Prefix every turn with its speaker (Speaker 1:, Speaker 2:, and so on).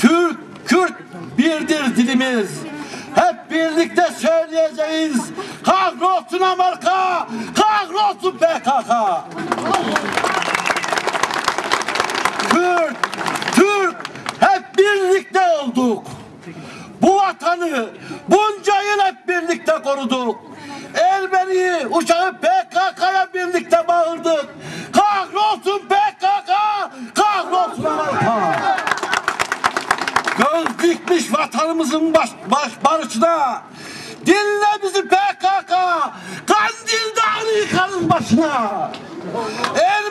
Speaker 1: Türk, Kürt birdir dilimiz. Hep birlikte söyleyeceğiz. Kahrolsun Amerika, kahrolsun PKK. Kürt, Türk hep birlikte olduk. Bu vatanı bunca yıl hep birlikte koruduk. Ermeniyi, uçağı PKK'ya birlikte bağırdık. Kahrolsun PKK, kahrolsun Amerika. Göz dikmiş vatanımızın baş, baş barışına. Dinle bizi PKK, Kandil Dağı'nı yıkarız başına. Ermeni